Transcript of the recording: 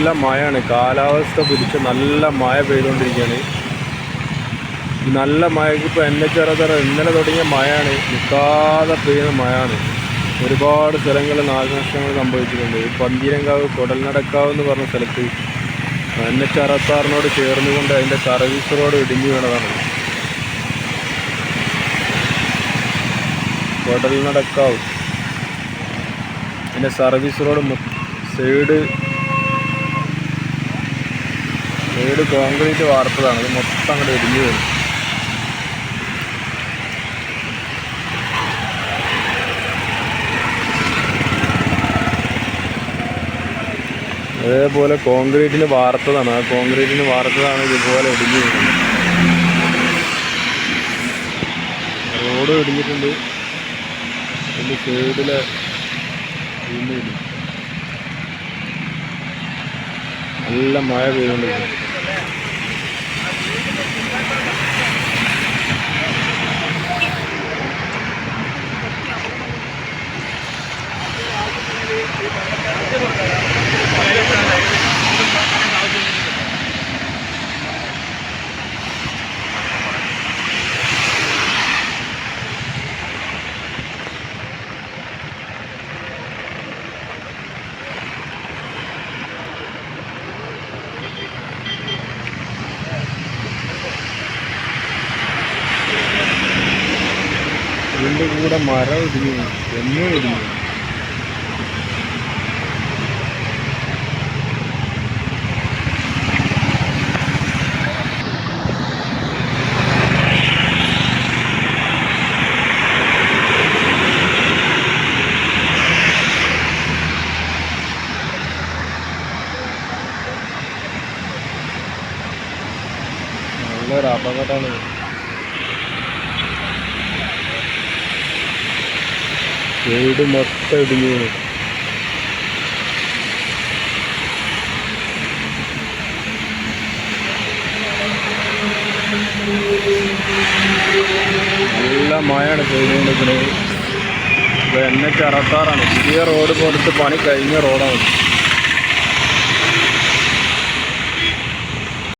നല്ല മഴയാണ്. കാലാവസ്ഥ പിടിച്ച് നല്ല മഴ പെയ്തുകൊണ്ടിരിക്കുകയാണ്. നല്ല മഴയ്ക്ക് ഇപ്പോൾ എൻ എച്ച് അറുപത്തറ ഇന്നലെ തുടങ്ങിയ മഴയാണ്. നിൽക്കാതെ പെയ്യുന്ന മഴയാണ്. ഒരുപാട് സ്ഥലങ്ങളിൽ നാശനഷ്ടങ്ങൾ സംഭവിച്ചിട്ടുണ്ട്. ഈ പന്തീരങ്കാവ് കൊടൽനടക്കാവ് എന്ന് പറഞ്ഞ സ്ഥലത്ത് എൻ എച്ച് അറുപത്താറിനോട് ചേർന്നുകൊണ്ട് അതിന്റെ സർവീസ് റോഡ് ഇടിഞ്ഞു വീണതാണ്. കൊടൽനടക്കാവ്. അതിന്റെ service road side side concrete വാർത്തതാണ്. ഇത് മൊത്തം അങ്ങോട്ട് ഇടിഞ്ഞു വരും. അതേപോലെ കോൺക്രീറ്റിന് വാർത്തതാണ്. ആ കോൺക്രീറ്റിന് വാർത്തതാണ് ഇതുപോലെ ഇടിഞ്ഞു വരുന്നത് റോഡ് ഇടിഞ്ഞിട്ടുണ്ട്. അതിന്റെ വീണ്ടും നല്ല മഴ പെയ്തുകൊണ്ടിരിക്കുന്നു. ഇതിന്റെ മരം ഇടിഞ്ഞു എന്നും ഇടിഞ്ഞു. നല്ലൊരു അപകടമാണ് വീട് മൊത്തം ഇടിഞ്ഞു നല്ല മഴയാണ് പെയ്തുകൊണ്ടിരിക്കുന്നത്. ഇപ്പൊ എൻ എച്ച് അറുപത്താറാണ് പുതിയ റോഡ് കൊടുത്ത് പണി കഴിഞ്ഞ റോഡാണ്.